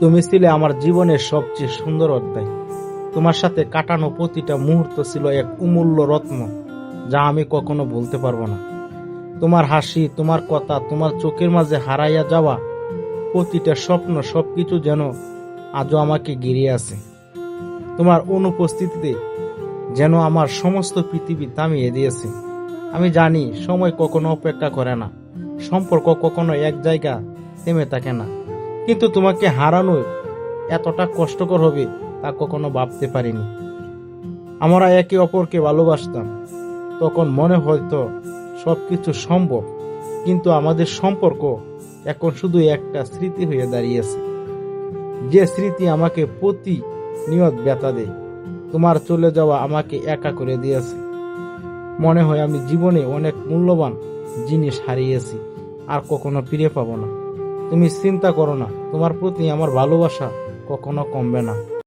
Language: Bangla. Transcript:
তুমি ছিলে আমার জীবনের সবচেয়ে সুন্দর অধ্যায়। তোমার সাথে কাটানো প্রতিটা মুহূর্ত ছিল এক অমূল্য রত্ন, যা আমি কখনো বলতে পারব না। তোমার হাসি, তোমার কথা, তোমার চোখের মাঝে হারাইয়া যাওয়া প্রতিটা স্বপ্ন, সবকিছু যেন আজও আমাকে ঘিরে আছে। তোমার অনুপস্থিতিতে যেন আমার সমস্ত পৃথিবী থামিয়ে দিয়েছে। আমি জানি, সময় কখনো অপেক্ষা করে না। সম্পর্ক কখনো এক জায়গা থেমে থাকে না। কিন্তু তোমাকে হারানো এতটা কষ্টকর হবে তা কখনো ভাবতে পারিনি। আমরা একে অপরকে ভালোবাসতাম। তখন মনে হয়তো সব কিছু সম্ভব, কিন্তু আমাদের সম্পর্ক এখন শুধু একটা স্মৃতি হয়ে দাঁড়িয়েছে। যে স্মৃতি আমাকে প্রতি নিয়ত ব্যথা দেয়, তোমার চলে যাওয়া আমাকে একা করে দিয়েছে। মনে হয় আমি জীবনে অনেক মূল্যবান জিনিস হারিয়েছি, আর কখনো ফিরে পাবো না। তুমি চিন্তা করো না তোমার প্রতি আমার ভালোবাসা কখনো কমবে না।